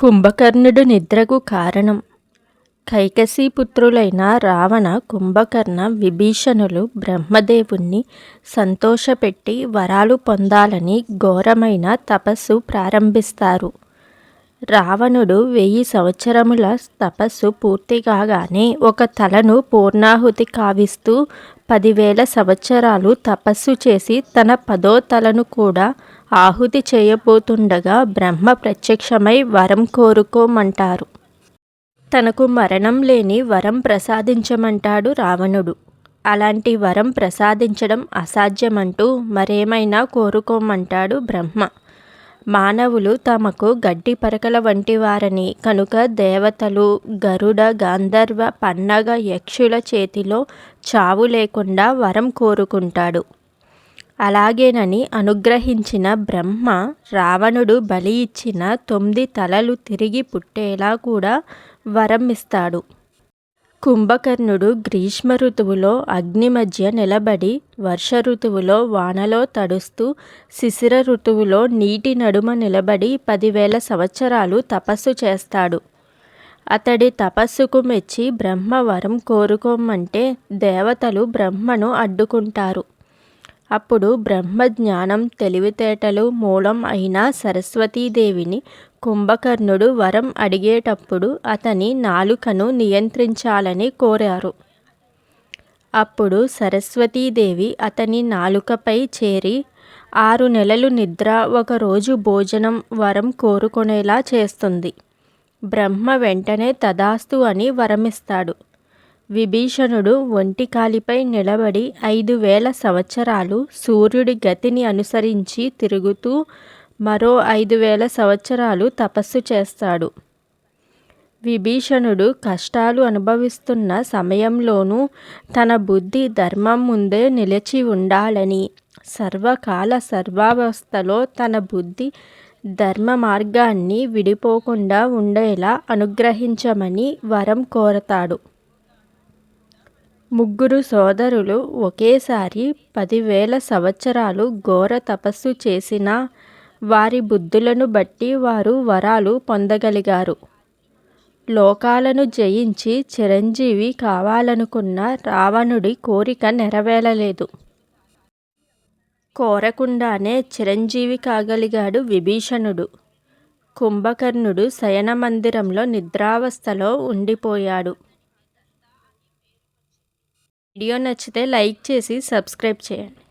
కుంభకర్ణుడు నిద్రకు కారణం. కైకసీపుత్రులైన రావణ కుంభకర్ణ విభీషణులు బ్రహ్మదేవుణ్ణి సంతోషపెట్టి వరాలు పొందాలని ఘోరమైన తపస్సు ప్రారంభిస్తారు. రావణుడు వెయ్యి సంవత్సరముల తపస్సు పూర్తి కాగానే ఒక తలను పూర్ణాహుతి కావిస్తూ పదివేల సంవత్సరాలు తపస్సు చేసి తన పదో తలను కూడా ఆహుతి చేయబోతుండగా బ్రహ్మ ప్రత్యక్షమై వరం కోరుకోమంటారు. తనకు మరణం లేని వరం ప్రసాదించమంటాడు రావణుడు. అలాంటి వరం ప్రసాదించడం అసాధ్యమంటూ మరేమైనా కోరుకోమంటాడు బ్రహ్మ. మానవులు తమకు గడ్డి పరకల వంటి వారని కనుక దేవతలు గరుడ గాంధర్వ పన్నగ యక్షుల చేతిలో చావు లేకుండా వరం కోరుకుంటాడు. అలాగేనని అనుగ్రహించిన బ్రహ్మ రావణుడు బలి ఇచ్చిన తొమ్మిది తలలు తిరిగి పుట్టేలా కూడా వరం ఇస్తాడు. కుంభకర్ణుడు గ్రీష్మ ఋతువులో అగ్ని మధ్య నిలబడి వర్ష ఋతువులో వానలో తడుస్తూ శిశిర ఋతువులో నీటి నడుమ నిలబడి పదివేల సంవత్సరాలు తపస్సు చేస్తాడు. అతడి తపస్సుకు మెచ్చి బ్రహ్మ వరం కోరుకోమంటే దేవతలు బ్రహ్మను అడ్డుకుంటారు. అప్పుడు బ్రహ్మ జ్ఞానం తెలివితేటలు మూలం అయిన సరస్వతీదేవిని కుంభకర్ణుడు వరం అడిగేటప్పుడు అతని నాలుకను నియంత్రించాలని కోరారు. అప్పుడు సరస్వతీదేవి అతని నాలుకపై చేరి ఆరు నెలలు నిద్ర ఒకరోజు భోజనం వరం కోరుకునేలా చేస్తుంది. బ్రహ్మ వెంటనే తదాస్తు అని వరమిస్తాడు. విభీషణుడు ఒంటికాలిపై నిలబడి ఐదు వేల సంవత్సరాలు సూర్యుడి గతిని అనుసరించి తిరుగుతూ మరో ఐదు వేల సంవత్సరాలు తపస్సు చేస్తాడు. విభీషణుడు కష్టాలు అనుభవిస్తున్న సమయంలోనూ తన బుద్ధి ధర్మం ముందే నిలిచి ఉండాలని సర్వకాల సర్వావస్థలో తన బుద్ధి ధర్మ మార్గాన్ని విడిపోకుండా ఉండేలా అనుగ్రహించమని వరం కోరతాడు. ముగ్గురు సోదరులు ఒకేసారి పదివేల సంవత్సరాలు ఘోర తపస్సు చేసినా వారి బుద్ధులను బట్టి వారు వరాలు పొందగలిగారు. లోకాలను జయించి చిరంజీవి కావాలనుకున్న రావణుడి కోరిక నెరవేరలేదు. కోరకుండానే చిరంజీవి కాగలిగాడు విభీషణుడు. కుంభకర్ణుడు శయన మందిరంలో నిద్రావస్థలో ఉండిపోయాడు. వీడియో నచ్చితే లైక్ చేసి సబ్స్క్రైబ్ చేయండి.